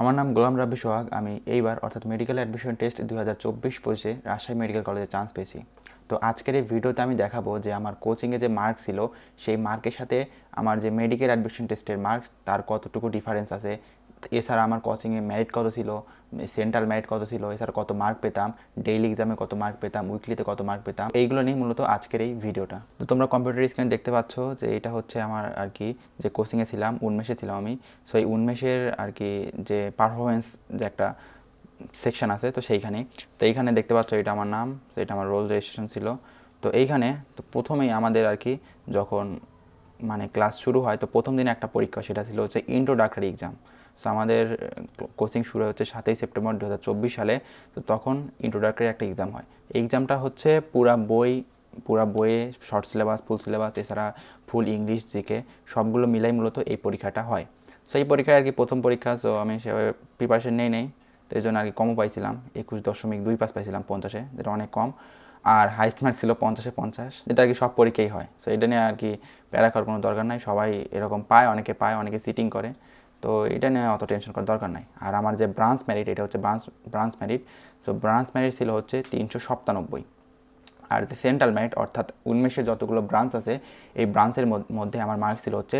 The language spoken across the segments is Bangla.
আমার নাম গোলাম রাব্বি সোহাগ। আমি এইবার অর্থাৎ মেডিকেল অ্যাডমিশন টেস্ট দু হাজার চব্বিশ পঁচিশে রাজশাহী মেডিকেল কলেজে চান্স পেয়েছি। তো আজকের এই ভিডিওতে আমি দেখাবো যে আমার কোচিংয়ে যে মার্ক ছিল, সেই মার্কের সাথে আমার যে মেডিকেল অ্যাডমিশন টেস্টের মার্কস তার কতটুকু ডিফারেন্স আছে এছাড়া আমার কোচিংয়ে মেরিট কত ছিল? সেন্ট্রাল মেরিট কত ছিল? এছাড়া কত মার্ক পেতাম? ডেইলি এক্সামে কত মার্ক পেতাম? উইকলিতে কত মার্ক পেতাম? এইগুলো নিয়ে মূলত আজকের এই ভিডিওটা তো তোমরা কম্পিউটার স্ক্রিনে দেখতে পাচ্ছ যে এটা হচ্ছে আমার আর কি যে কোচিংয়ে ছিলাম, উন্মেষে ছিলাম আমি। সো এই উন্মেষের আর কি যে পারফরমেন্স যে একটা সেকশন আছে, তো সেইখানেই। তো এইখানে দেখতে পাচ্ছ এটা আমার নাম, এটা আমার রোল রেজিস্ট্রেশন ছিল। তো এইখানে তো প্রথমেই আমাদের আর কি যখন মানে ক্লাস শুরু হয়, তো প্রথম দিনে একটা পরীক্ষা, সেটা ছিল হচ্ছে ইন্ট্রোডাক্টরি এক্সাম সো আমাদের কোচিং শুরু হচ্ছে সাতই সেপ্টেম্বর দু হাজার চব্বিশ সালে। তো তখন ইন্ট্রোডাক্টরি একটা এক্সাম হয়। এক্সামটা হচ্ছে পুরা বই, পুরা বইয়ে শর্ট সিলেবাস ফুল সিলেবাস এছাড়া ফুল ইংলিশ জিকে সবগুলো মিলাই মূলত এই পরীক্ষাটা হয়। সো এই পরীক্ষায় আর কি প্রথম পরীক্ষা সো আমি সেভাবে প্রিপারেশন নেই নেই। তো এই জন্য আর কি কমও পাইছিলাম, একুশ দশমিক দুই পাস পাইছিলাম পঞ্চাশে, যেটা অনেক কম। আর হাইস্ট মার্ক ছিল পঞ্চাশে পঞ্চাশ, যেটা আর কি সব পরীক্ষাই হয়। সো এটা নিয়ে আর কি প্যারা করার কোনো দরকার নাই, সবাই এরকম পায়, অনেকে পায়, অনেকে সিটিং করে। তো এটা নিয়ে অত টেনশন করার দরকার নাই। আর আমার যে ব্রাঞ্চ মেরিট এটা হচ্ছে branch branch merit so branch merit ছিল হচ্ছে তিনশো সপ্তানব্বই আর যে সেন্ট্রাল মেরিট অর্থাৎ উন্মেষের যতগুলো ব্রাঞ্চ আছে, এই ব্রাঞ্চের মধ্যে আমার মার্ক ছিল হচ্ছে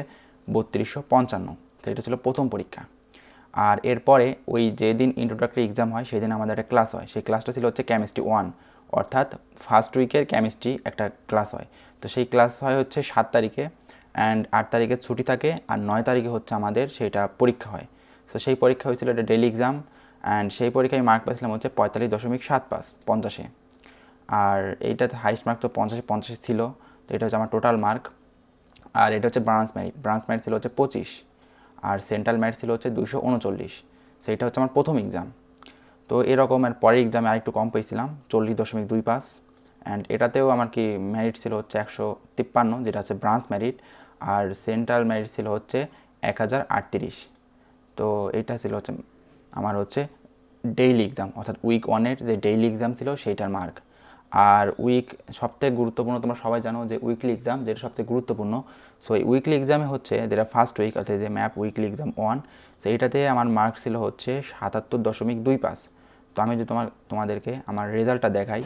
বত্রিশশো পঞ্চান্ন। তো এটা ছিল প্রথম পরীক্ষা। আর এরপরে ওই যেদিন ইন্ট্রোডাক্টরি এক্সাম হয়, সেদিন আমাদের একটা ক্লাস হয়। সেই ক্লাসটা ছিল হচ্ছে কেমিস্ট্রি ওয়ান অর্থাৎ ফার্স্ট উইকের কেমিস্ট্রি একটা ক্লাস হয়। তো সেই ক্লাস হয় হচ্ছে সাত তারিখে। অ্যান্ড আট তারিখে ছুটি থাকে আর নয় তারিখে হচ্ছে আমাদের সেটা পরীক্ষা হয়। তো সেই পরীক্ষা হয়েছিল এটা ডেলি এক্সাম অ্যান্ড সেই পরীক্ষায় মার্ক পেয়েছিলাম হচ্ছে পঁয়তাল্লিশ দশমিক সাত পাস পঞ্চাশে। আর এইটাতে হাইস্ট মার্ক তো পঞ্চাশে পঞ্চাশ ছিল, তো এটা হচ্ছে আমার টোটাল মার্ক আর এটা হচ্ছে ব্রাঞ্চ মেরিট ব্রাঞ্চ মেরিট ছিল হচ্ছে পঁচিশ। আর সেন্ট্রাল মেরিট ছিল হচ্ছে দুশো উনচল্লিশ। সেইটা হচ্ছে আমার প্রথম এক্সাম তো এরকমের পরের এক্সামে আরেকটু কম পেয়েছিলাম চল্লিশ দশমিক দুই পাস অ্যান্ড এটাতেও আমার কি মেরিট ছিল হচ্ছে একশো তিপ্পান্ন, যেটা হচ্ছে ব্রাঞ্চ মেরিট আর সেন্ট্রাল মেরিট ছিল হচ্ছে এক হাজার আটত্রিশ। তো এটা ছিল হচ্ছে আমার হচ্ছে ডেইলি এক্সাম অর্থাৎ উইক ওয়ানের যে ডেইলি এক্সাম ছিল সেইটার মার্ক আর উইক সবথেকে গুরুত্বপূর্ণ, তোমরা সবাই জানো যে উইকলি এক্সাম যেটা সবথেকে গুরুত্বপূর্ণ সো এই উইকলি এক্সামে হচ্ছে যেটা ফার্স্ট উইক অর্থাৎ যে map weekly exam one so এইটাতে আমার মার্ক ছিল হচ্ছে সাতাত্তর দশমিক দুই পাস তো আমি যদি তোমার, তোমাদেরকে আমার রেজাল্টটা দেখাই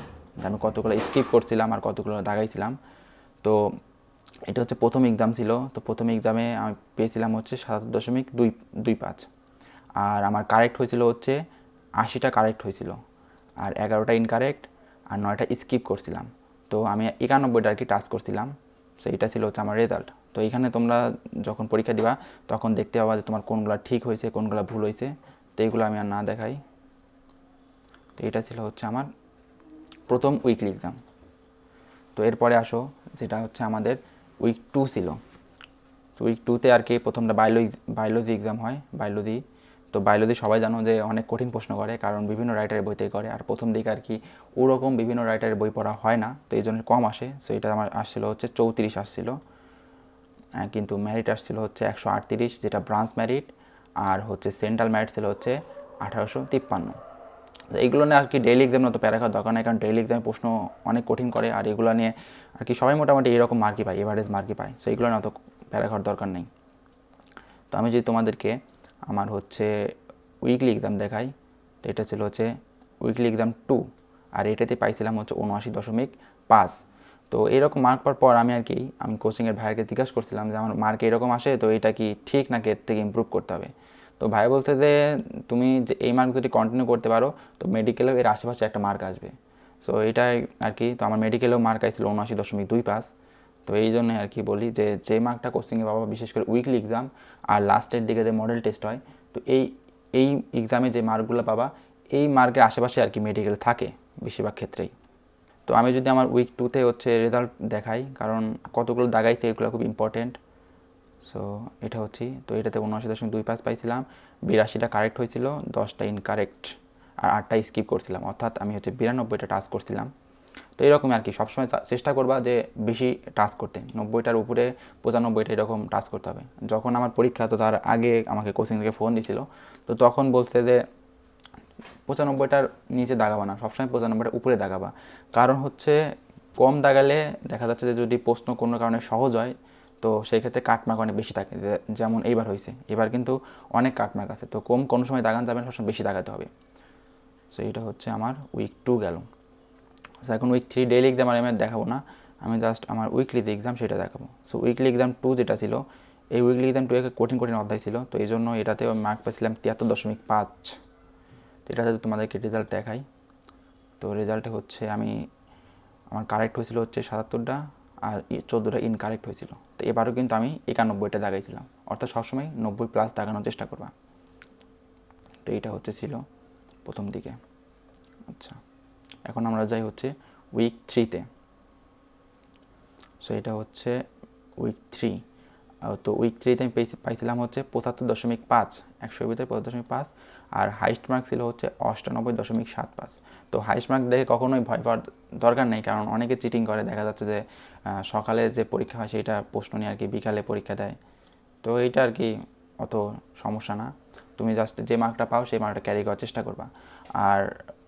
আমি কতগুলো স্কিপ করছিলাম আর কতগুলো দাগাইছিলাম। তো এটা হচ্ছে প্রথম এক্সাম ছিল। তো প্রথম এক্সামে আমি পেয়েছিলাম হচ্ছে সাতাত্তর দশমিক দুই দুই পাঁচ। আর আমার কারেক্ট হয়েছিল হচ্ছে আশিটা কারেক্ট হয়েছিল। আর এগারোটা ইনকারেক্ট আর নয়টা স্কিপ করছিলাম। তো আমি একানব্বইটা আর কি টাচ করছিলাম। সো এইটা ছিল হচ্ছে আমার রেজাল্ট তো এখানে তোমরা যখন পরীক্ষা দিবা, তখন দেখতে পাবা যে তোমার কোনগুলো ঠিক হয়েছে, কোনগুলো ভুল হয়েছে। তো এইগুলো আমি আর না দেখাই। তো এটা ছিল হচ্ছে আমার প্রথম উইকলি এক্সাম তো এরপরে আসো, যেটা হচ্ছে আমাদের উইক টু ছিল। তো উইক টুতে আর কি প্রথমটা বায়োলজি বায়োলজি এক্সাম হয় বায়োলজি তো বায়োলজি সবাই জানো যে অনেক কঠিন প্রশ্ন করে, কারণ বিভিন্ন রাইটারের বইতে করে। আর প্রথম দিকে আর কি ওরকম বিভিন্ন রাইটারের বই পড়া হয় না, তো এই জন্য কম আসে। সো এটা আমার আসছিল হচ্ছে চৌত্রিশ আসছিল। কিন্তু ম্যারিট আসছিল হচ্ছে একশো আটত্রিশ, যেটা ব্রাঞ্চ ম্যারিট আর হচ্ছে সেন্ট্রাল ম্যারিট ছিল হচ্ছে আঠারোশো তিপ্পান্ন। এইগুলো নিয়ে আর কি ডেইলি এক্সাম তো প্যারা খাওয়ার দরকার নেই, কারণ ডেইলি এক্সামে প্রশ্ন অনেক কঠিন করে, আর এগুলো নিয়ে আর কি সবাই মোটামুটি এরকম মার্কই পায় এভারেজ মার্কই পায়। সো এইগুলো নিয়ে অত প্যারা খাওয়ার দরকার নেই। তো আমি যদি তোমাদেরকে আমার হচ্ছে উইকলি এক্সাম দেখাই, তো এটা ছিল হচ্ছে উইকলি এক্সাম টু আর এটাতে পাইছিলাম হচ্ছে উনআশি দশমিক পাঁচ। তো এরকম মার্ক পাওয়ার পর আমি আর কি, আমি কোচিংয়ের ভাইয়াকে জিজ্ঞাসা করছিলাম যে, আমার মার্ক এরকম আসে, তো এটা কি ঠিক নাকি এর থেকে ইম্প্রুভ করতে হবে? তো ভাই বলছে যে তুমি যে এই মার্ক যদি কন্টিনিউ করতে পারো, তো মেডিকেলেও এর আশেপাশে একটা মার্ক আসবে। সো এটাই আর কি তো আমার মেডিকেলেও মার্ক আসছিল উনআশি দশমিক দুই পাস তো এই জন্য আর কি বলি যে যে মার্কটা কোচিংয়ে পাবো, বিশেষ করে উইকলি এক্সাম আর লাস্টের দিকে যে মডেল টেস্ট হয়, তো এই এই এক্সামে যে মার্কগুলো পাবা, এই মার্কের আশেপাশে আর কি মেডিকেল থাকে বেশিরভাগ ক্ষেত্রেই। তো আমি যদি আমার উইক টুতে হচ্ছে রেজাল্ট দেখাই, কারণ কতগুলো দাগাইছে এগুলো খুব ইম্পর্টেন্ট সো এটা হচ্ছে, তো এটাতে উনআশি দশমিক দুই পাস পাইছিলাম। বিরাশিটা কারেক্ট হয়েছিল, দশটা ইনকারেক্ট আর আটটা স্কিপ করছিলাম। অর্থাৎ আমি হচ্ছে বিরানব্বইটা টাচ করছিলাম। তো এরকম আর কি, সবসময় চেষ্টা করবা যে বেশি টাচ করতে। নব্বইটার উপরে পঁচানব্বইটা এরকম টাচ করতে হবে। যখন আমার পরীক্ষা তো তার আগে আমাকে কোচিং থেকে ফোন দিছিল। তো তখন বলছে যে, পঁচানব্বইটার নিচে দাগাবা না, সবসময় পঁচানব্বইটার উপরে দাগাবা। কারণ হচ্ছে, কম দাগালে দেখা যাচ্ছে যে যদি প্রশ্ন কোনো কারণে সহজ হয় তো সেই ক্ষেত্রে কাটমার্ক অনেক বেশি থাকে যেমন এইবার হয়েছে এবার কিন্তু অনেক কাটমার্ক আছে, তো কম কোনো সময় দাগান যাবে না সবসময় বেশি দাগাতে হবে। সো এটা হচ্ছে আমার উইক টু গেল। এখন উইক থ্রি ডেইলি এক্সাম আর আমি দেখাবো না, আমি জাস্ট আমার উইকলি যে এক্সাম সেটা দেখাবো। সো উইকলি এক্সাম টু যেটা ছিল, এই উইকলি এক্সাম টু এর কঠিন কঠিন অধ্যায় ছিল, তো এই জন্য এটাতে মার্ক পেয়েছিলাম তিয়াত্তর দশমিক পাঁচ। তো এটা যদি তোমাদেরকে রেজাল্ট দেখাই। তো রেজাল্টে হচ্ছে আমি, আমার কারেক্ট হয়েছিল হচ্ছে সাতাত্তরটা আর চোদ্দোটা ইনকারেক্ট হয়েছিল। তো এবারও কিন্তু আমি একানব্বইটা দাগাইছিলাম। অর্থাৎ সবসময় নব্বই প্লাস দাগানোর চেষ্টা করবা। তো এইটা হচ্ছে ছিল প্রথম দিকে। আচ্ছা এখন আমরা যাই হচ্ছে উইক থ্রিতে সো এটা হচ্ছে উইক থ্রি তো উইক থ্রিতে আমি পেয়েছি, পাইছিলাম হচ্ছে পঁচাত্তর দশমিক পাঁচ একশো ভিতরে পঁচাত্তর দশমিক পাঁচ। আর হাইস্ট মার্ক ছিল হচ্ছে অষ্টানব্বই দশমিক সাত পাঁচ। তো হাইস্ট মার্ক দেখে কখনোই ভয় পাওয়ার দরকার নেই, কারণ অনেকে চিটিং করে, দেখা যাচ্ছে যে সকালে যে পরীক্ষা হয় সেইটা প্রশ্ন নিয়ে আর কি বিকালে পরীক্ষা দেয়। তো এইটা আর কি অত সমস্যা না। তুমি জাস্ট যে মার্কটা পাও সেই মার্কটা ক্যারি করার চেষ্টা করবা। আর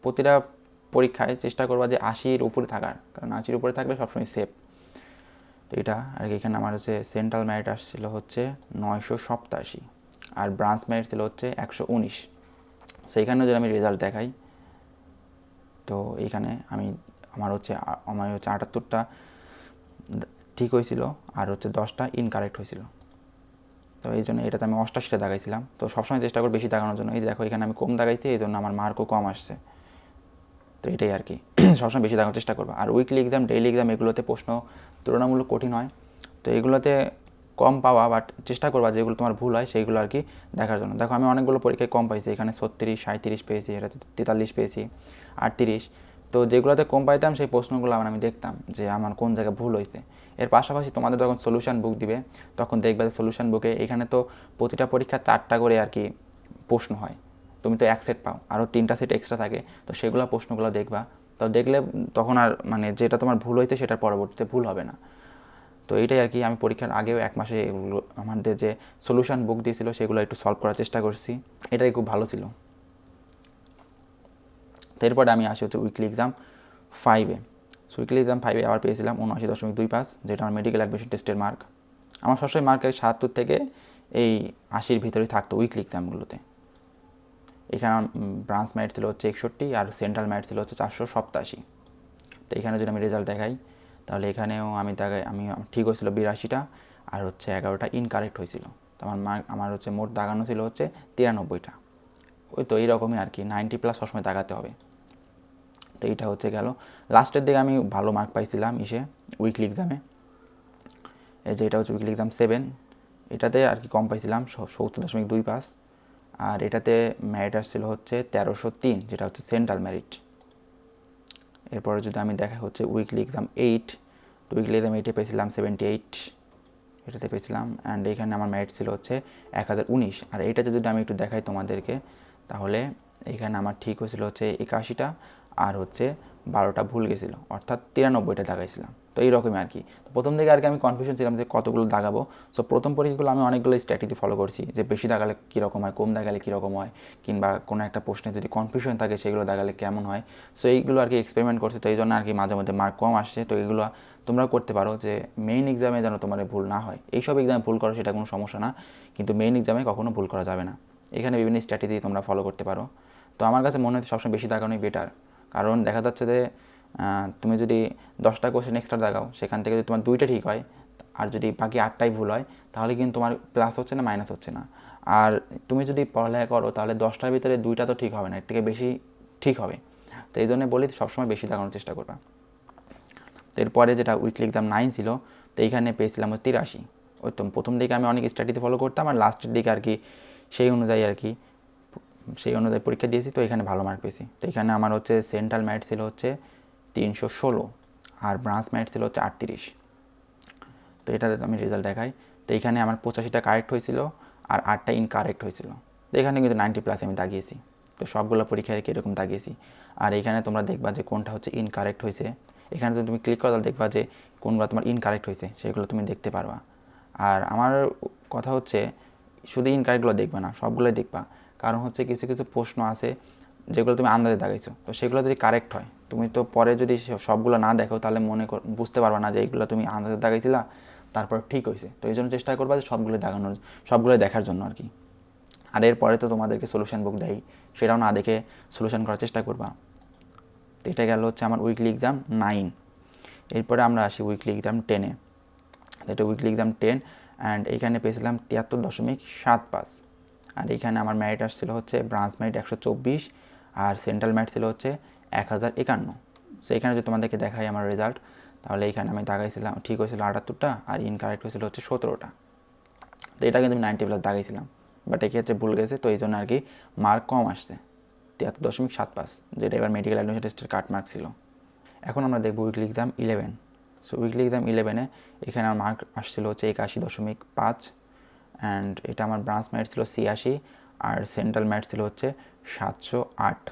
প্রতিটা পরীক্ষায় চেষ্টা করবা যে আশির উপরে থাকার, কারণ আশির উপরে থাকলে সবসময় সেফ তো এটা আর কি এখানে আমার হচ্ছে সেন্ট্রাল ম্যারিট আসছিল হচ্ছে নয়শো সপ্তাশি, আর ব্রাঞ্চ ম্যারিট ছিল হচ্ছে একশো উনিশ। সেইখানেও যদি আমি রেজাল্ট দেখাই, তো এইখানে আমি আমার হচ্ছে আমার হচ্ছে আটাত্তরটা ঠিক হয়েছিল আর হচ্ছে দশটা ইনকারেক্ট হয়েছিল। তো এই জন্য এটাতে আমি অষ্টাশিটা দাগাইছিলাম তো সবসময় চেষ্টা করি বেশি দাগানোর জন্য। এই দেখো, এখানে আমি কম দাগাইছি এই জন্য আমার মার্কও কম আসছে। তো এটাই আর কি। সবসময় বেশি দেখার চেষ্টা করব। আর উইকলি এক্সাম ডেইলি এক্সাম এগুলোতে প্রশ্ন তুলনামূলক কঠিন হয়। তো এগুলোতে কম পাওয়া বাট চেষ্টা করবা যেগুলো তোমার ভুল হয়, সেইগুলো আর কি দেখার জন্য। দেখো, আমি অনেকগুলো পরীক্ষায় কম পাইছি। এখানে ছত্রিশ সাঁত্রিশ পেয়েছি এটাতে তেতাল্লিশ পেয়েছি, আটত্রিশ। তো যেগুলোতে কম পাইতাম, সেই প্রশ্নগুলো আবার আমি দেখতাম যে আমার কোন জায়গায় ভুল হয়েছে এর পাশাপাশি তোমাদের যখন সলিউশন বুক দিবে, তখন দেখবে সলিউশন বুকে এখানে তো প্রতিটা পরীক্ষা চারটা করে আর কি প্রশ্ন হয়। তুমি তো এক সেট পাও, আরও তিনটা সেট এক্সট্রা থাকে। তো সেগুলো প্রশ্নগুলো দেখবা। তো দেখলে তখন আর মানে যেটা তোমার ভুল হইতে সেটার পরবর্তীতে ভুল হবে না। তো এইটাই আর কি আমি পরীক্ষার আগেও এক মাসে এগুলো আমাদের যে সলিউশন বুক দিয়েছিল সেগুলো একটু সলভ করার চেষ্টা করছি। এটাই খুব ভালো ছিল। তো এরপরে আমি আসি হচ্ছে উইকলি এক্সাম ফাইভে উইকলি এক্সাম ফাইভে আবার পেয়েছিলাম উনআশি দশমিক দুই পাস যেটা আমার মেডিকেল অ্যাডমিশন টেস্টের মার্ক আমার সবসময় মার্কের সাতাত্তর থেকে এই আশির ভিতরেই থাকতো উইকলি এক্সামগুলোতে এখানে ব্রাঞ্চ ম্যাট ছিল হচ্ছে একষট্টি আর সেন্ট্রাল ম্যাট ছিল হচ্ছে চারশো সপ্তাশি। তো এখানে যদি আমি রেজাল্ট দেখাই তাহলে এখানেও আমি দেখাই আমি ঠিক হয়েছিল বিরাশিটা আর হচ্ছে এগারোটা ইনকারেক্ট হয়েছিল। তো আমার মার্ক আমার হচ্ছে মোট দাগানো ছিল হচ্ছে তিরানব্বইটা। ওই তো এইরকমই আর কি নাইনটি প্লাস সবসময় দাগাতে হবে। তো এইটা হচ্ছে গেল। লাস্টের দিকে আমি ভালো মার্ক পাইছিলাম ইসে উইকলি এক্সামে এই যে এটা হচ্ছে উইকলি এক্সাম সেভেন এটাতে আর কি কম পাইছিলাম সত্তর দশমিক দুই পাস আর এটাতে ম্যারিট আসছিল হচ্ছে তেরোশো তিন, যেটা হচ্ছে সেন্ট্রাল ম্যারিট এরপরে যদি আমি দেখা হচ্ছে উইকলি এক্সাম এইট তো উইকলি এক্সাম এইটে পেয়েছিলাম সেভেন্টি এইট এটাতে পেয়েছিলাম অ্যান্ড এখানে আমার ম্যারিট ছিল হচ্ছে এক হাজার উনিশ। আর এইটাতে যদি আমি একটু দেখাই তোমাদেরকে, তাহলে এখানে আমার ঠিক হয়েছিল হচ্ছে একাশিটা, আর হচ্ছে বারোটা ভুল গেছিল, অর্থাৎ তিরানব্বইটা দাগাইছিলাম। তো এইরকমই আর কি। তো প্রথম দিকে আর কি আমি কনফিউশন ছিলাম যে কতগুলো দাগাবো। সো প্রথম পরীক্ষাগুলো আমি অনেকগুলো স্ট্র্যাটেজি ফলো করছি, যে বেশি দাগালে কীরকম হয়, কম দাগালে কীরকম হয়, কিংবা কোনো একটা প্রশ্নে যদি কনফিউশন থাকে, সেগুলো দাগালে কেমন হয়। সো এইগুলো আর কি এক্সপেরিমেন্ট করছে, তো এই জন্য আর কি মাঝে মধ্যে মার্ক কম আসছে। তো এগুলো তোমরাও করতে পারো যে মেইন এক্সামে যেন তোমার ভুল না হয়। এইসব এক্সামে ভুল করো, সেটা কোনো সমস্যা না, কিন্তু মেইন এক্সামে কখনো ভুল করা যাবে না। এখানে বিভিন্ন স্ট্র্যাটেজি তোমরা ফলো করতে পারো। তো আমার কাছে মনে হচ্ছে সবসময় বেশি দাগানোই বেটার কারণ দেখা যাচ্ছে যে তুমি যদি দশটা কোশ্চেন এক্সট্রা দাগাও সেখান থেকে যদি তোমার দুইটা ঠিক হয়, আর যদি বাকি আটটাই ভুল হয়, তাহলে কিন্তু তোমার প্লাস হচ্ছে না মাইনাস হচ্ছে না। আর তুমি যদি পড়ালেখা করো, তাহলে দশটার ভিতরে দুইটা তো ঠিক হবে না, এর থেকে বেশি ঠিক হবে। তো এই জন্য বলি, সবসময় বেশি দাগানোর চেষ্টা করবা। তো এরপরে যেটা উইকলি এক্সাম নাইন ছিল, তো এইখানে পেয়েছিলাম হচ্ছে তিরাশি। ওই তো প্রথম দিকে আমি অনেক স্টাডিতে ফলো করতাম, আর লাস্টের দিকে আর কি সেই অনুযায়ী আর কি সেই অনুযায়ী পরীক্ষা দিয়েছি, তো এখানে ভালো মার্ক পেয়েছি। তো এখানে আমার হচ্ছে সেন্ট্রাল ম্যাট ছিল হচ্ছে তিনশো ষোলো আর ব্রাঞ্চ ম্যাট ছিল হচ্ছে আটত্রিশ। তো এটাতে আমি রেজাল্ট দেখাই। তো এখানে আমার পঁচাশিটা কারেক্ট হয়েছিল আর আটটা ইনকারেক্ট হয়েছিল। তো এখানে কিন্তু নাইনটি প্লাস আমি দাগিয়েছি। তো সবগুলো পরীক্ষায় কি এরকম দাগিয়েছি। আর এখানে তোমরা দেখবা যে কোনটা হচ্ছে ইনকারেক্ট হয়েছে। এখানে যদি তুমি ক্লিক করো তাহলে দেখবা যে কোনগুলো তোমার ইনকারেক্ট হয়েছে, সেগুলো তুমি দেখতে পারবা। আর আমার কথা হচ্ছে শুধু ইনকারেক্টগুলো দেখবে না, সবগুলোই দেখবা। কারণ হচ্ছে কিছু কিছু প্রশ্ন আছে যেগুলো তুমি আন্দাজে দাগাইছো তো সেগুলো যদি কারেক্ট হয়, তুমি তো পরে যদি সবগুলো না দেখো, তাহলে মনে বুঝতে পারবা না যে এইগুলো তুমি আন্দাজে দাগাইছিলা তারপর ঠিক হয়েছে তো এই জন্য চেষ্টা করবা যে সবগুলো দেখানোর সবগুলো দেখার জন্য আর কি। আর এরপরে তো তোমাদেরকে সলিউশন বুক দেয় সেটাও না দেখে সলিউশন করার চেষ্টা করবা। তো এটা গেল হচ্ছে আমার উইকলি এক্সাম নাইন এরপরে আমরা আসি উইকলি এক্সাম টেনে এটা উইকলি এক্সাম টেন অ্যান্ড এইখানে পেয়েছিলাম তিয়াত্তর দশমিক সাত পাঁচ। আর এখানে আমার ম্যারিট আসছিল হচ্ছে ব্রাঞ্চ ম্যারিট একশো চব্বিশ আর সেন্ট্রাল ম্যারিট ছিল হচ্ছে এক হাজার একান্ন। সো এখানে যদি তোমাদেরকে দেখাই আমার রেজাল্ট তাহলে এখানে আমি দাগাইছিলাম, ঠিক হয়েছিল আটাত্তরটা আর ইনকারেক্ট হয়েছিল হচ্ছে সতেরোটা। তো এটা কিন্তু আমি নাইনটি প্লাস দাগাইছিলাম। বাট এক্ষেত্রে ভুল গেছে, তো এই জন্য আর কি মার্ক কম আসছে। তিয়াত্তর দশমিক সাত পাঁচ, যেটা এবার মেডিকেল অ্যাডমিশন টেস্টের কাট মার্ক ছিল। এখন আমরা দেখব weekly exam eleven so weekly exam ইলেভেনে এখানে আমার মার্ক আসছিল হচ্ছে একাশি দশমিক পাঁচ। অ্যান্ড এটা আমার ব্রাঞ্চ ম্যাট ছিল ছিয়াশি, আর সেন্ট্রাল ম্যাট ছিল হচ্ছে সাতশো আট।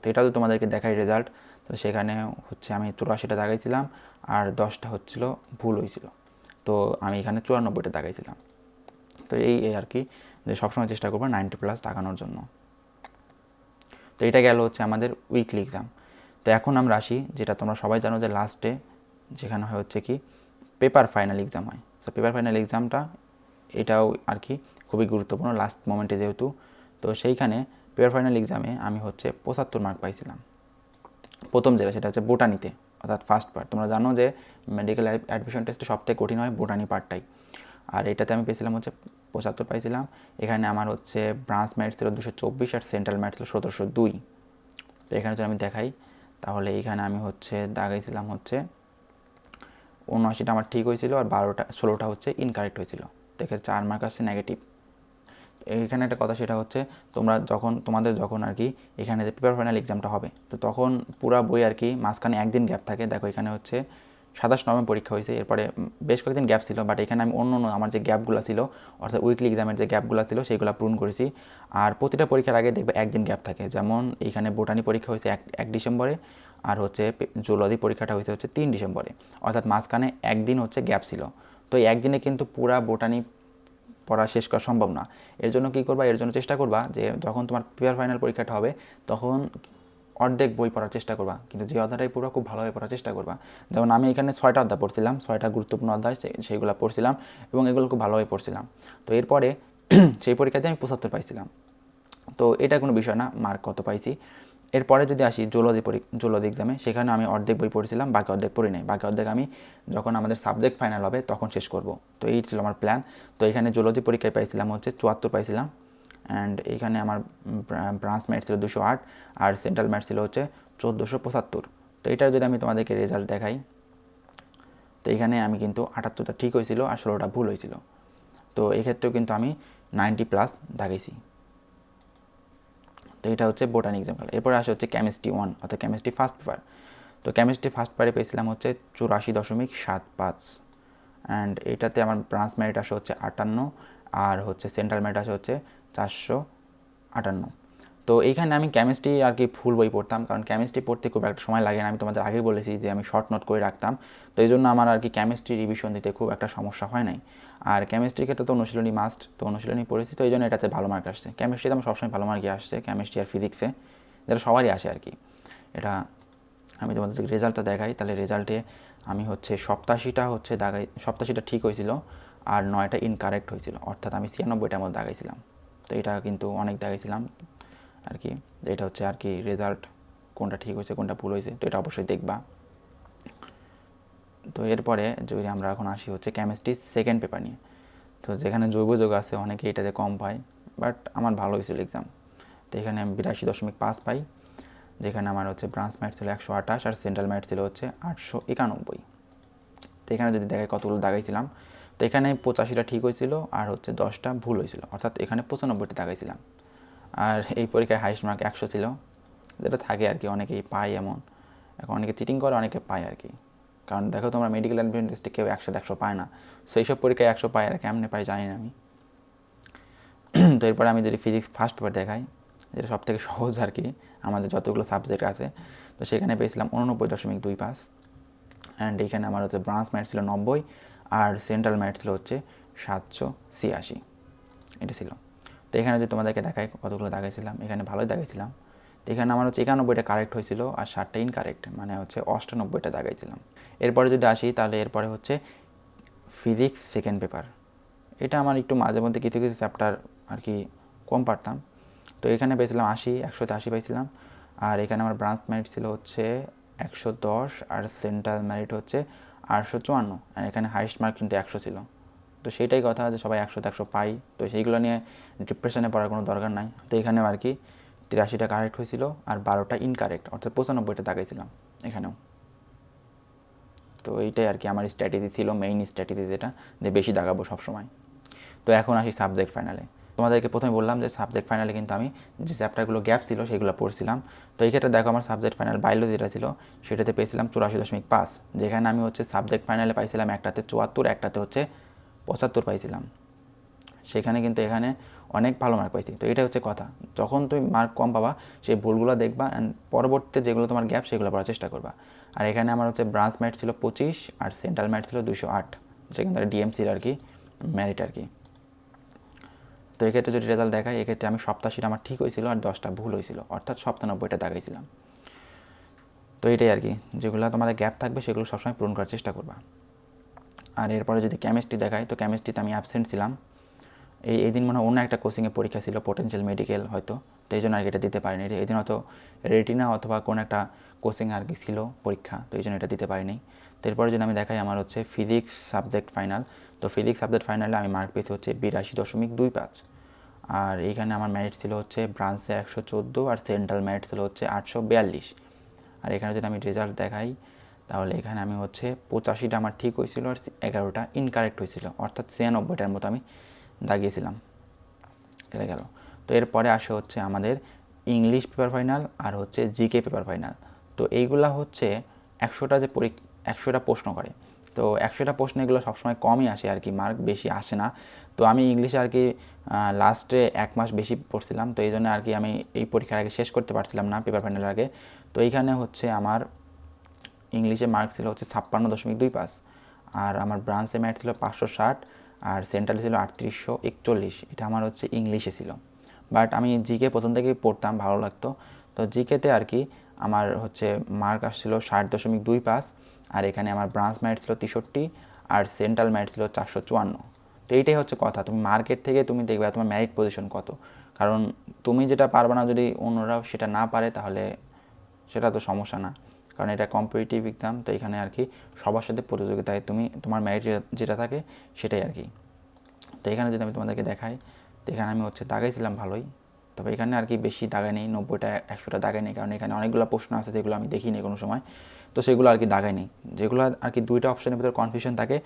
তো এটা তো তোমাদেরকে দেখাই রেজাল্ট তো সেখানে হচ্ছে আমি চুরাশিটা দাগাইছিলাম আর দশটা হচ্ছিল ভুল হয়েছিল তো আমি এখানে চুরানব্বইটা দাগাইছিলাম তো এই আর কি, যে সবসময় চেষ্টা করব নাইনটি প্লাস টাকানোর জন্য। তো এটা গেল হচ্ছে আমাদের উইকলি এক্সাম তো এখন আমরা আসি, যেটা তোমরা সবাই জানো যে লাস্টে যেখানে হয় হচ্ছে কি পেপার ফাইনাল এক্সাম হয়। সো পেপার ফাইনাল এক্সামটা এটাও আর কি খুবই গুরুত্বপূর্ণ লাস্ট মোমেন্টে যেহেতু। তো সেইখানে পেপার ফাইনাল এক্সামে আমি হচ্ছে পঁচাত্তর মার্ক পাইছিলাম। প্রথম যেটা, সেটা হচ্ছে বোটানিতে, অর্থাৎ ফার্স্ট পার্ট তোমরা জানো যে মেডিকেল অ্যাডমিশন টেস্টে সবথেকে কঠিন হয় বোটানি পার্টটাই আর এটাতে আমি পেয়েছিলাম হচ্ছে পঁচাত্তর পাইছিলাম। এখানে আমার হচ্ছে ব্রাঞ্চ ম্যাথ ছিল দুশো চব্বিশ আর সেন্ট্রাল ম্যাথ ছিল সতেরোশো দুই। তো এখানে যদি আমি দেখাই, তাহলে এখানে আমি হচ্ছে দাগাইছিলাম হচ্ছে উনআশিটা আমার ঠিক হয়েছিল আর বারোটা, ষোলোটা হচ্ছে ইনকারেক্ট হয়েছিল। এখানে চার মার্ক আসছে নেগেটিভ এখানে একটা কথা, সেটা হচ্ছে তোমরা যখন, তোমাদের যখন আর কি এখানে যে পেপার ফাইনাল এক্সামটা হবে, তো তখন পুরা বই আর কি মাঝখানে একদিন গ্যাপ থাকে। দেখো, এখানে হচ্ছে সাতাশ নভেম্বর পরীক্ষা হয়েছে, এরপরে বেশ কয়েকদিন গ্যাপ ছিল বাট এখানে আমি অন্য অন্য আমার যে গ্যাপগুলো ছিল, অর্থাৎ উইকলি এক্সামের যে গ্যাপগুলো ছিল সেইগুলো পূরণ করেছি। আর প্রতিটা পরীক্ষার আগে দেখবে একদিন গ্যাপ থাকে। যেমন এখানে বোটানি পরীক্ষা হয়েছে এক এক ডিসেম্বরে, আর হচ্ছে জুলজি পরীক্ষাটা হয়েছে হচ্ছে তিন ডিসেম্বরে। অর্থাৎ মাঝখানে একদিন হচ্ছে গ্যাপ ছিল। তো এই একদিনে কিন্তু পুরা বোটানি পড়া শেষ করা সম্ভব না। এর জন্য কী করবা? এর জন্য চেষ্টা করবা যে যখন তোমার পেপার ফাইনাল পরীক্ষাটা হবে, তখন অর্ধেক বই পড়ার চেষ্টা করবা। কিন্তু যে অধ্যায়টাই পুরো খুব ভালোভাবে পড়ার চেষ্টা করবা। যেমন আমি এখানে ছয়টা অধ্যায় পড়ছিলাম, ছয়টা গুরুত্বপূর্ণ অধ্যায় সেইগুলো পড়ছিলাম এবং এগুলো খুব ভালোভাবে পড়ছিলাম। তো এরপরে সেই পরীক্ষাতে আমি পঁচাত্তর পাইছিলাম। তো এটা কোনো বিষয় না মার্ক কত পাইছি। এরপরে যদি আসি জুলজি পরি জুলজি এক্সামে সেখানে আমি অর্ধেক বই পড়েছিলাম, বাকি অর্ধেক পড়ি নাই। বাকি অর্ধেক আমি যখন আমাদের সাবজেক্ট ফাইনাল হবে, তখন শেষ করব। তো এই ছিল আমার প্ল্যান তো এখানে জুলজি পরীক্ষায় পাইছিলাম হচ্ছে চুয়াত্তর পাইছিলাম। অ্যান্ড এইখানে আমার ব্রাঞ্চ ম্যাথ ছিল দুশো আট, আর সেন্ট্রাল ম্যাথ ছিল হচ্ছে চোদ্দোশো পঁচাত্তর। তো এটার যদি আমি তোমাদেরকে রেজাল্ট দেখাই, তো এখানে আমি কিন্তু আটাত্তরটা ঠিক হয়েছিল আর ষোলোটা ভুল হয়েছিল। তো এক্ষেত্রেও কিন্তু আমি নাইনটি প্লাস দাগাইছি। তো এটা হচ্ছে বোটানি এক্সাম এরপরে আসে হচ্ছে কেমিস্ট্রি ওয়ান অর্থাৎ কেমিস্ট্রি ফার্স্ট পেপার তো কেমিস্ট্রি ফার্স্ট পেপারে পেয়েছিলাম হচ্ছে চুরাশি দশমিক সাত পাঁচ। অ্যান্ড এটাতে আমার ব্রাঞ্চ মেরিট আসে হচ্ছে আটান্ন, আর হচ্ছে সেন্ট্রাল মেরিট আসে হচ্ছে চারশো আটান্ন। তো এইখানে আমি কেমিস্ট্রি আর কি ফুল বই পড়তাম, কারণ কেমিস্ট্রি পড়তে খুব একটা সময় লাগে না। আমি তোমাদের আগে বলেছি যে আমি শর্ট নোট করে রাখতাম। তো এই জন্য আমার আর কি কেমিস্ট্রি রিভিশন দিতে খুব একটা সমস্যা হয় নাই। আর কেমিস্ট্রির ক্ষেত্রে তো অনুশীলনী মাস্ট তো অনুশীলনী পড়েছি, তো এই জন্য এটাতে ভালো মার্ক আসছে। কেমিস্ট্রিতে আমার সবসময় ভালো মার্কই আসছে কেমিস্ট্রি আর ফিজিক্সে যেটা সবারই আসে আর কি। এটা আমি তোমাদের রেজাল্টটা দেখাই, তাহলে রেজাল্টে আমি হচ্ছে সপ্তাশিটা হচ্ছে দাগাই, সপ্তাশিটা ঠিক হয়েছিল আর নয়টা ইনকারেক্ট হয়েছিল। অর্থাৎ আমি ছিয়ানব্বইটার মধ্যে দাগাইছিলাম। তো এটা কিন্তু অনেক দেখাইছিলাম আর কি। এটা হচ্ছে আর কি রেজাল্ট কোনটা ঠিক হয়েছে, কোনটা ভুল হয়েছে, তো এটা অবশ্যই দেখবা। তো এরপরে যদি আমরা এখন আসি হচ্ছে কেমিস্ট্রি সেকেন্ড পেপার নিয়ে। তো যেখানে জৈব যোগ আছে, অনেকে এটাতে কম পায় বাট আমার ভালো হয়েছিল এক্সাম তো এখানে আমি বিরাশি দশমিক পাঁচ পাই, যেখানে আমার হচ্ছে ব্রাঞ্চ ম্যাথ ছিল একশো আঠাশ আর সেন্ট্রাল ম্যাথ ছিল হচ্ছে আটশো একানব্বই। তো এখানে যদি দেখে কতগুলো দাগাইছিলাম, তো এখানে পঁচাশিটা ঠিক হয়েছিল আর হচ্ছে দশটা ভুল হয়েছিল, অর্থাৎ এখানে পঁচানব্বইটা দাগাইছিলাম। আর এই পরীক্ষায় হাইস্ট মার্ক একশো ছিল, যেটা থাকে আর কি, অনেকেই পায় এমন। এখন অনেকে চিটিং করে, অনেকে পায় আর কি। কারণ দেখো তোমরা মেডিকেল অ্যাডমিনিস্ট্রে কেউ একশো একশো পায় না। সেই সব পরীক্ষায় একশো পায় আর কেমনে পায় জানি না আমি। তো এরপরে আমি যদি ফিজিক্স ফার্স্ট পেপার দেখাই, যেটা সব থেকে সহজ আর কি, আমাদের যতগুলো সাবজেক্ট আছে, তো সেখানে পেয়েছিলাম উননব্বই দশমিক দুই পাস। অ্যান্ড এইখানে আমার হচ্ছে ব্রাঞ্চ ম্যাথ ছিল নব্বই, আর সেন্ট্রাল ম্যাথ ছিল হচ্ছে সাতশো ছিয়াশি। এটা ছিল। তো এখানে যদি তোমাদেরকে দেখাই কতগুলো দেখাইছিলাম, এখানে ভালোই দেখাইছিলাম। তো এখানে আমার হচ্ছে একানব্বইটা কারেক্ট হয়েছিল আর ষাটটা ইনকারেক্ট মানে হচ্ছে অষ্টানব্বইটা দাগাইছিলাম। এরপরে যদি আসি তাহলে এরপরে হচ্ছে ফিজিক্স সেকেন্ড পেপার এটা আমার একটু মাঝে মধ্যে কিছু কিছু চ্যাপ্টার আর কি কম পারতাম। তো এখানে পেয়েছিলাম আশি, একশোতে আশি পাইছিলাম। আর এখানে আমার ব্রাঞ্চ মেরিট ছিল হচ্ছে একশো দশ আর সেন্ট্রাল মেরিট হচ্ছে আটশো চুয়ান্ন। আর এখানে হাইস্ট মার্ক কিন্তু একশো ছিল। তো সেইটাই কথা যে সবাই একশোতে একশো পাই। তো সেইগুলো নিয়ে ডিপ্রেশনে পড়ার কোনো দরকার নাই। তো এখানেও আর কি তিরাশিটা কারেক্ট হয়েছিল আর বারোটা ইনকারেক্ট অর্থাৎ পঁচানব্বইটা দাগাইছিলাম এখানেও। তো এইটাই আর কি আমার স্ট্র্যাটেজি ছিল মেইন স্ট্র্যাটেজি যেটা, যে বেশি দাগাবো সবসময়। তো এখন আসি সাবজেক্ট ফাইনালে তোমাদেরকে প্রথমে বললাম যে সাবজেক্ট ফাইনালে কিন্তু আমি যে চ্যাপ্টারগুলো গ্যাপ ছিল সেগুলো পড়ছিলাম। তো এই ক্ষেত্রে দেখো আমার সাবজেক্ট ফাইনাল বায়োলজি যেটা ছিল, সেটাতে পেয়েছিলাম চুরাশি দশমিক পাঁচ। যেখানে আমি হচ্ছে সাবজেক্ট ফাইনালে পাইছিলাম একটাতে চুয়াত্তর, একটাতে হচ্ছে পঁচাত্তর পাইছিলাম। সেখানে কিন্তু এখানে অনেক ভালো মার্ক পাইছি। তো এটা হচ্ছে কথা। যখন তুমি মার্ক কম পাবা, সেই ভুলগুলো দেখবা অ্যান্ড পরবর্তীতে যেগুলো তোমার গ্যাপ সেগুলো পড়ার চেষ্টা করবা। আর এখানে আমার হচ্ছে ব্রাঞ্চ ম্যাট ছিল পঁচিশ আর সেন্ট্রাল ম্যাট ছিল দুশো আট। কিন্তু ডিএমসির আর কি ম্যারিট আর কি। তো এক্ষেত্রে যদি রেজাল্ট দেখায় এক্ষেত্রে আমি সপ্তাশিটা আমার ঠিক হয়েছিল আর দশটা ভুল হয়েছিল। অর্থাৎ সপ্তানব্বইটা দেখাইছিলাম। তো এটাই আর কি। যেগুলো তোমাদের গ্যাপ থাকবে, সেগুলো সবসময় পূরণ করার চেষ্টা করবা। আর এরপরে যদি কেমিস্ট্রি দেখায় তো কেমিস্ট্রিতে আমি অ্যাবসেন্ট ছিলাম। এই এই দিন মনে হয় অন্য একটা কোচিংয়ে পরীক্ষা ছিল পোটেন্সিয়াল মেডিকেল হয়তো তো এই জন্য আর এটা দিতে পারিনি। এই দিন হয়তো রেটিনা অথবা কোনো একটা কোচিং আর কি ছিল পরীক্ষা, তো এই জন্য এটা দিতে পারিনি। তো এরপরে যদি আমি দেখাই আমার হচ্ছে ফিজিক্স সাবজেক্ট ফাইনাল তো ফিজিক্স সাবজেক্ট ফাইনালে আমি মার্ক পেয়েছি হচ্ছে বিরাশি দশমিক দুই পাঁচ। আর এইখানে আমার ম্যারিট ছিল হচ্ছে ব্রাঞ্চে একশো চোদ্দ আর সেন্ট্রাল ম্যারিট ছিল হচ্ছে আটশো বিয়াল্লিশ। আর এখানে যদি আমি রেজাল্ট দেখাই, তাহলে এখানে আমি হচ্ছে পঁচাশিটা আমার ঠিক হয়েছিল আর এগারোটা ইনকারেক্ট হয়েছিল। অর্থাৎ ছিয়ানব্বইটার মতো আমি দাগিয়েছিলাম। এটা গেল। তো এরপরে আসে হচ্ছে আমাদের ইংলিশ পেপার ফাইনাল আর হচ্ছে জিকে পেপার ফাইনাল তো এইগুলা হচ্ছে একশোটা যে পরীক, একশোটা প্রশ্ন করে। তো একশোটা প্রশ্ন এগুলো সবসময় কমই আসে আর কি মার্ক বেশি আসে না। তো আমি ইংলিশে আর কি লাস্টে এক মাস বেশি পড়ছিলাম। তো এই জন্য আর কি আমি এই পরীক্ষার আগে শেষ করতে পারছিলাম না পেপার ফাইনালের আগে। তো এইখানে হচ্ছে আমার ইংলিশে মার্ক ছিল হচ্ছে ছাপ্পান্ন দশমিক দুই পাঁচ। আর আমার ব্রাঞ্চে ম্যাট ছিল পাঁচশো ষাট। আর সেন্ট্রালে ছিল আটত্রিশশো একচল্লিশ, এটা আমার হচ্ছে ইংলিশে ছিল। বাট আমি জিকে প্রথম থেকেই পড়তাম, ভালো লাগতো। তো জিকেতে আর কি আমার হচ্ছে মার্ক আসছিল ষাট দশমিক দুই পাঁচ, আর এখানে আমার ব্রাঞ্চ ম্যাট ছিল তেষট্টি, আর সেন্ট্রাল ম্যাট ছিল চারশো চুয়ান্ন। তো এইটাই হচ্ছে কথা, তুমি মার্কেট থেকে তুমি দেখবে তোমার ম্যারিট পজিশন কত। কারণ তুমি যেটা পারবে না যদি অন্যরাও সেটা না পারে, তাহলে সেটা তো সমস্যা না। কারণ এটা কম্পিটিটিভ এক্সাম তো এখানে আর কি সবার সাথে প্রতিযোগিতায় তুমি, তোমার ম্যারিট যেটা থাকে সেটাই আর কি। তো এখানে যদি আমি তোমাদেরকে দেখাই, তো এখানে আমি হচ্ছে দাগাইছিলাম ভালোই, তবে এখানে আর কি বেশি দাগাই নেই, নব্বইটা, একশোটা দাগাই নেই, কারণ এখানে অনেকগুলো প্রশ্ন আছে যেগুলো আমি দেখিনি কোনো সময়। তো সেগুলো আর কি দাগাই নেই, যেগুলো আর কি দুইটা অপশনের ভিতরে কনফিউশন থাকে,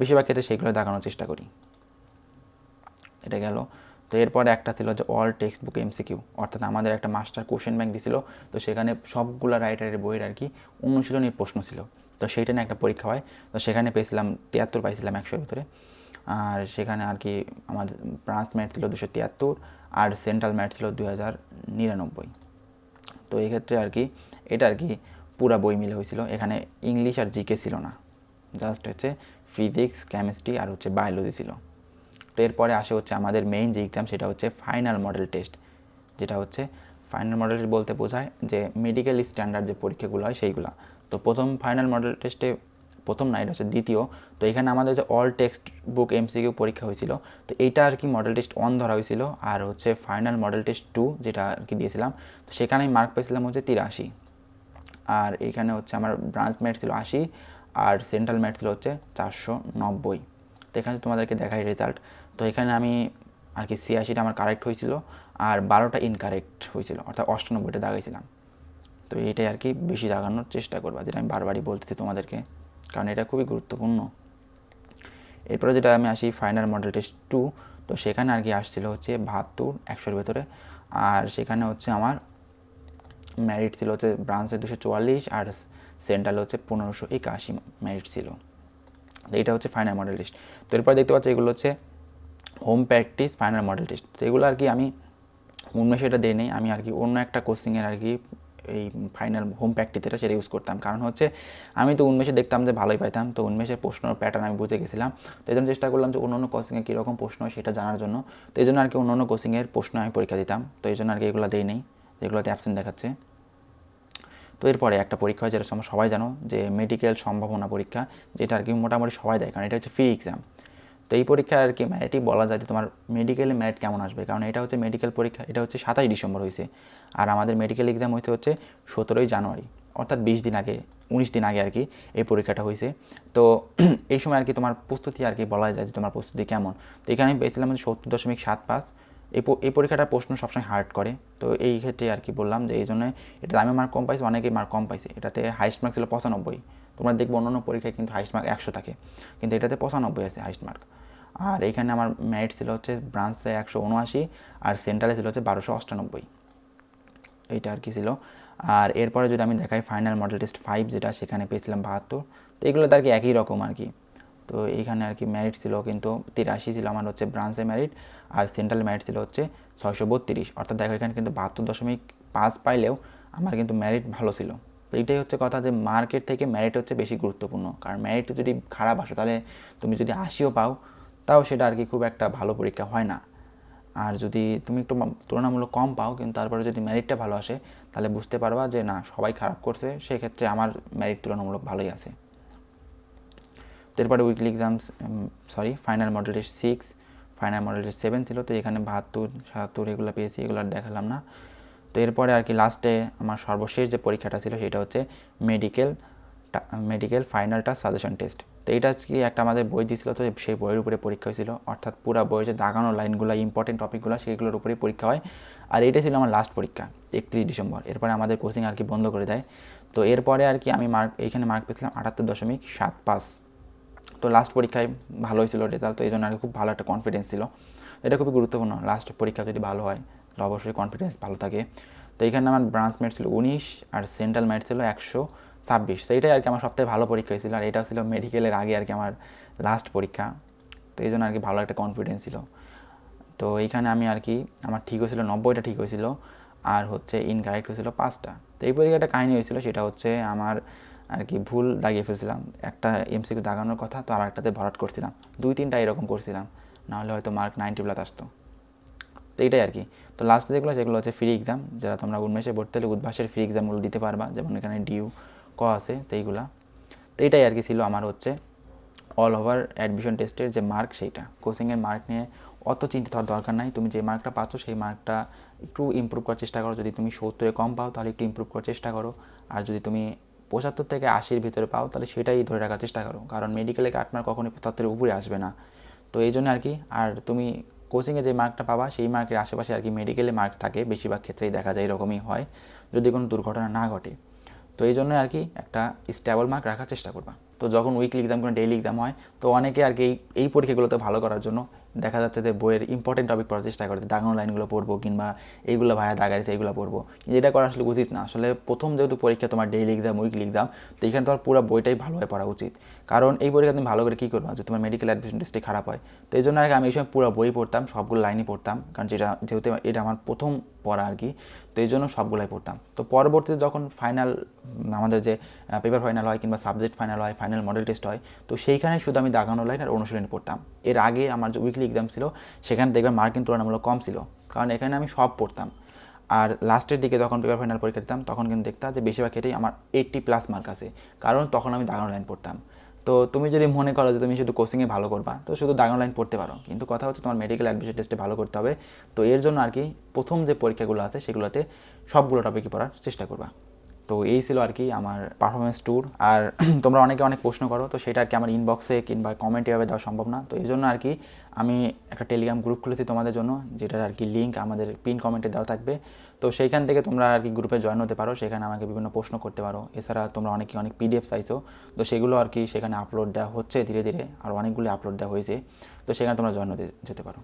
বেশিরভাগ ক্ষেত্রে সেগুলো দাগানোর চেষ্টা করি। এটা গেল। তো এরপরে একটা ছিল যে অল টেক্সট বুক এমসিকিউ অর্থাৎ আমাদের একটা মাস্টার কোশ্চেন ব্যাংক দিছিল, তো সেখানে সবগুলো রাইটারের বইয়ের আর কি অনুশীলনীর প্রশ্ন ছিল, তো সেইটা নিয়ে একটা পরীক্ষা হয়, তো সেখানে পেয়েছিলাম তিয়াত্তর, পাইছিলাম একশোর ভিতরে, আর সেখানে আর কি আমাদের ব্রাঞ্চ ম্যাট ছিল দুশো তিয়াত্তর, আর সেন্ট্রাল ম্যাট ছিল দুই হাজার নিরানব্বই। তো এই ক্ষেত্রে আর কি এটা আর কি পুরা বই মিলে হয়েছিল, এখানে ইংলিশ আর জিকে ছিল না জাস্ট হচ্ছে ফিজিক্স কেমিস্ট্রি আর হচ্ছে বায়োলজি ছিল। এরপরে আসে হচ্ছে আমাদের মেইন যে এক্সাম সেটা হচ্ছে ফাইনাল মডেল টেস্ট যেটা হচ্ছে ফাইনাল মডেল বলতে বোঝায় যে মেডিকেল স্ট্যান্ডার্ড যে পরীক্ষাগুলো হয় সেইগুলো। তো প্রথম ফাইনাল মডেল টেস্টে প্রথম না, এটা হচ্ছে দ্বিতীয়। তো এখানে আমাদের যে অল টেক্সট বুক এমসিকিউ পরীক্ষা হয়েছিল, তো এইটা আর কি মডেল টেস্ট ওয়ান ধরা হয়েছিল। আর হচ্ছে ফাইনাল মডেল টেস্ট টু যেটা আর কি দিয়েছিলাম, তো সেখানে মার্ক পেয়েছিলাম হচ্ছে তিরাশি। আর এখানে হচ্ছে আমার ব্রাঞ্চ ম্যাট ছিল আশি, আর সেন্ট্রাল ম্যাট ছিল হচ্ছে চারশো নব্বই। তো এখানে তোমাদেরকে দেখাই রেজাল্ট তো এখানে আমি আর কি ছিয়াশিটা আমার কারেক্ট হয়েছিল আর বারোটা ইনকারেক্ট হয়েছিল, অর্থাৎ অষ্টানব্বইটা দাগাইছিলাম। তো এইটাই আর কি বেশি দাগানোর চেষ্টা করবা, যেটা আমি বারবারই বলতেছি তোমাদেরকে, কারণ এটা খুবই গুরুত্বপূর্ণ। এরপরে যেটা আমি আসি ফাইনাল মডেল টেস্ট টু তো সেখানে আর কি আসছিল হচ্ছে বাহাত্তর, একশোর ভেতরে। আর সেখানে হচ্ছে আমার ম্যারিট ছিল হচ্ছে ব্রাঞ্চে দুশো চুয়াল্লিশ আর সেন্ট্রাল হচ্ছে পনেরোশো একাশি ম্যারিট ছিল। এটা হচ্ছে ফাইনাল মডেল টেস্ট তো এরপর দেখতে পাচ্ছি এগুলো হচ্ছে home practice final model test তো এগুলো আর কি আমি উন্মেষে এটা দিই নেই, আমি আর কি অন্য একটা কোচিংয়ের আর কি এই ফাইনাল হোম প্র্যাকটিস এটা সেটা ইউজ করতাম। কারণ হচ্ছে আমি তো উন্মেষে দেখতাম যে ভালোই পাইতাম, তো উন্মেষের প্রশ্ন প্যাটার্ন আমি বুঝে গেছিলাম। তো এই জন্য চেষ্টা করলাম যে অন্য অন্য কোচিংয়ে কীরকম প্রশ্ন হয় সেটা জানার জন্য। তো এই জন্য আর কি অন্য অন্য কোচিংয়ের প্রশ্ন আমি পরীক্ষা দিতাম। তো এই জন্য আর কি এগুলো দিই নেই, যেগুলোতে অ্যাবসেন্ট দেখাচ্ছে। তো এরপরে একটা পরীক্ষা হয় যেটা তোমরা সবাই জানো, যে মেডিকেল সম্ভাবনা পরীক্ষা, যেটা আর কি মোটামুটি সবাই দেয়, কারণ এটা হচ্ছে ফ্রি এক্সাম তো এই পরীক্ষা আর কি ম্যারিটই বলা যায় যে তোমার মেডিকেলে ম্যারিট কেমন আসবে, কারণ এটা হচ্ছে মেডিকেল পরীক্ষা, এটা হচ্ছে সাতাশ ডিসেম্বর হয়েছে। আর আমাদের মেডিকেল এক্সাম হয়েছে হচ্ছে সতেরোই জানুয়ারি, অর্থাৎ বিশ দিন আগে, উনিশ দিন আগে আর কি এই পরীক্ষাটা হয়েছে। তো এই সময় আর কি তোমার প্রস্তুতি আর কি বলা যায় যে তোমার প্রস্তুতি কেমন। তো এখানে আমি পেয়েছিলাম সত্তর দশমিক সাত পাস এই এই পরীক্ষাটার প্রশ্ন সবসময় হার্ড করে। তো এই ক্ষেত্রে আর কি বললাম যে এই জন্য এটা আমি মার্ক কম পাইছি, অনেকেই মার্ক কম পাইছে। এটাতে হাইস্ট মার্ক ছিল পঁচানব্বই। তোমরা দেখব অন্য অন্য পরীক্ষায় কিন্তু হাইস্ট মার্ক একশো থাকে। কিন্তু এটাতে পঁচানব্বই আছে হাইস্ট মার্ক আর এখানে আমার ম্যারিট ছিল হচ্ছে ব্রাঞ্চে একশো উনআশি আর সেন্ট্রালে ছিল হচ্ছে বারোশো অষ্টানব্বই। এইটা আর কি ছিল। আর এরপরে যদি আমি দেখাই ফাইনাল মডেল টেস্ট ফাইভ যেটা সেখানে পেয়েছিলাম বাহাত্তর। তো এগুলো তো আর কি একই রকম আর কি। তো এইখানে আর কি ম্যারিট ছিল কিন্তু তিরাশি ছিল, আমার হচ্ছে ব্রাঞ্চে ম্যারিট আর সেন্ট্রাল ম্যারিট ছিল হচ্ছে ছয়শো বত্রিশ। অর্থাৎ দেখো এখানে কিন্তু বাহাত্তর দশমিক পাঁচ পাইলেও আমার কিন্তু ম্যারিট ভালো ছিল। তো এইটাই হচ্ছে কথা যে মার্কেট থেকে ম্যারিট হচ্ছে বেশি গুরুত্বপূর্ণ। কারণ ম্যারিট যদি খারাপ আসে, তাহলে তুমি যদি আশিও পাও, তাও সেটা আর কি খুব একটা ভালো পরীক্ষা হয় না। আর যদি তুমি একটু তুলনামূলক কম পাও, কিন্তু তারপরে যদি মেরিটটা ভালো আসে, তাহলে বুঝতে পারবা যে না, সবাই খারাপ করছে, সেক্ষেত্রে আমার ম্যারিট তুলনামূলক ভালোই আছে। এরপরে weekly exams sorry final model test six final model test seven ছিল, তো এখানে বাহাত্তর, সাতাত্তর এগুলো পেয়েছি, এগুলো আর দেখালাম না। তো এরপরে আর কি লাস্টে আমার সর্বশেষ যে পরীক্ষাটা ছিল, সেটা হচ্ছে মেডিকেল মেডিকেল ফাইনালটা সাজেশন টেস্ট তো এটা কি একটা আমাদের বই দিয়েছিল, তো সেই বইয়ের উপরে পরীক্ষা হয়েছিল। অর্থাৎ পুরো বইয়ের যে দাগানো লাইনগুলো ইম্পর্টেন্ট টপিকগুলো সেইগুলোর উপরেই পরীক্ষা হয়। আর এটা ছিল আমার লাস্ট পরীক্ষা, একত্রিশ ডিসেম্বর। এরপরে আমাদের কোচিং আর কি বন্ধ করে দেয়। তো এরপরে আর কি আমি মার্ক এইখানে মার্ক পেয়েছিলাম আটাত্তর দশমিক সাত পাস তো লাস্ট পরীক্ষায় ভালো হয়েছিল রেজাল্ট তো এই জন্য আর খুব ভালো একটা কনফিডেন্স ছিল। এটা খুবই গুরুত্বপূর্ণ লাস্ট পরীক্ষা যদি ভালো হয়, তাহলে অবশ্যই কনফিডেন্স ভালো থাকে। তো এখানে আমার ব্রাঞ্চ মেট ছিল উনিশ, আর সেন্ট্রাল মেট ছিল একশো ছাব্বিশ। সেইটাই আর কি আমার সবথেকে ভালো পরীক্ষা হয়েছিল, আর এটা ছিল মেডিকেলের আগে আর কি আমার লাস্ট পরীক্ষা। তো এই জন্য আর কি ভালো একটা কনফিডেন্স ছিল। তো এইখানে আমি আর কি আমার ঠিক হয়েছিল, নব্বইটা ঠিক হয়েছিল, আর হচ্ছে ইনকারেক্ট হয়েছিল পাঁচটা। তো এই পরীক্ষাটা কাহিনী হয়েছিল, সেটা হচ্ছে আমার আর কি ভুল দাগিয়ে ফেলছিলাম। একটা এমসিকিউ দাগানোর কথা, তো আর একটাতে ভরাট করছিলাম। দুই তিনটা এরকম করছিলাম। নাহলে হয়তো মার্ক নাইনটি প্লাস আসতো। তো এইটাই আর কি তো লাস্ট যেগুলো, সেগুলো হচ্ছে ফ্রি এক্সাম যারা তোমরা উন্মেষে ভর্তি হলে উদ্ভাসের ফ্রি এক্সামগুলো দিতে পারবা। যেমন এখানে ডিউ ক আছে, তো এইগুলা। তো এইটাই আর কি ছিল আমার হচ্ছে অল ওভার অ্যাডমিশন টেস্টের যে মার্ক সেইটা। কোচিংয়ের মার্ক নিয়ে অত চিন্তিত হওয়ার দরকার নাই। তুমি যে মার্কটা পাচ্ছ, সেই মার্কটা একটু ইমপ্রুভ করার চেষ্টা করো। যদি তুমি সত্তরে কম পাও, তাহলে একটু ইমপ্রুভ করার চেষ্টা করো। আর যদি তুমি পঁচাত্তর থেকে আশির ভিতরে পাও, তাহলে সেটাই ধরে রাখার চেষ্টা করো। কারণ মেডিকেলে মার্ক কখনোই পঁচাত্তরের উপরে আসবে না। তো এই জন্য আর কি আর তুমি কোচিংয়ে যে মার্কটা পাবা, সেই মার্কের আশেপাশে আর কি মেডিকেলে মার্ক থাকে, বেশিরভাগ ক্ষেত্রেই দেখা যায় এরকমই হয়, যদি কোনো দুর্ঘটনা না ঘটে। তো এই জন্য আর কি একটা স্টেবল মার্ক রাখার চেষ্টা করবা। তো যখন উইকলি এক্সাম কোনো ডেইলি এক্সাম হয়, তো অনেকে আর কি এই পরীক্ষাগুলোতে ভালো করার জন্য দেখা যাচ্ছে যে বইয়ের ইম্পর্টেন্ট টপিক পড়ার চেষ্টা করতে দাগানো লাইনগুলো পড়ব কিংবা এইগুলো ভাইয়া দাগাইছে এইগুলো পড়ব। কিন্তু এটা করা আসলে উচিত না। আসলে প্রথম যেহেতু পরীক্ষা তোমার ডেইলি এক্সাম উইকলি এক্সাম তো এখানে তোমার পুরো বইটাই ভালোভাবে পড়া উচিত। কারণ এই পরীক্ষা তুমি ভালো করে কী করবা? যে তোমার মেডিকেল অ্যাডমিশন টেস্টে খারাপ হয়। তো এই জন্য আর আমি এই সময় পুরো বই পড়তাম, সবগুলো লাইনই পড়তাম। কারণ যেটা, যেহেতু এটা আমার প্রথম পড়া আর কি, তো এই জন্য সবগুলাই পড়তাম। তো পরবর্তীতে যখন ফাইনাল আমাদের যে পেপার ফাইনাল হয় কিংবা সাবজেক্ট ফাইনাল হয় ফাইনাল মডেল টেস্ট হয়, তো সেইখানে শুধু আমি দাগানো লাইন আর অনুশীলন পড়তাম। এর আগে আমার যে উইকলি এক্সাম ছিল, সেখানে দেখবেন মার্কিং তুলনামূলক কম ছিল। কারণ এখানে আমি সব পড়তাম। আর লাস্টের দিকে যখন পেপার ফাইনাল পরীক্ষা দিতাম, তখন কিন্তু দেখতাম যে বেশিরভাগ ক্ষেত্রেই আমার এইট্টি প্লাস মার্ক আছে। কারণ তখন আমি দাগানো লাইন পড়তাম। তো তুমি যদি মনে করো যে তুমি শুধু কোচিংয়ে ভালো করবা, তো শুধু দাগানো লাইন পড়তে পারো। কিন্তু কথা হচ্ছে তোমার মেডিকেল অ্যাডমিশন টেস্টে ভালো করতে হবে। তো এর জন্য আর কি প্রথম যে পরীক্ষাগুলো আছে সেগুলোতে সবগুলো টপিকই পড়ার চেষ্টা করবা। তো এই ছিল আর কি আমার পারফরমেন্স ট্যুর আর তোমরা অনেকে অনেক প্রশ্ন করো, তো সেটা আর কি আমার ইনবক্সে কিংবা কমেন্টে এভাবে দেওয়া সম্ভব না। তো এই জন্য আর কি আমি একটা টেলিগ্রাম গ্রুপ খুলেছি তোমাদের জন্য, যেটার আর কি লিঙ্ক আমাদের পিন কমেন্টে দেওয়া থাকবে। তো সেইখান থেকে তোমরা আর কি গ্রুপে জয়েন হতে পারো, সেখানে আমাকে বিভিন্ন প্রশ্ন করতে পারো। এছাড়া তোমরা অনেকে অনেক পিডিএফ চাইছো, তো সেগুলো আর কি সেখানে আপলোড দেওয়া হচ্ছে ধীরে ধীরে, আর অনেকগুলি আপলোড দেওয়া হয়েছে। তো সেখানে তোমরা জয়েন হতে যেতে পারো।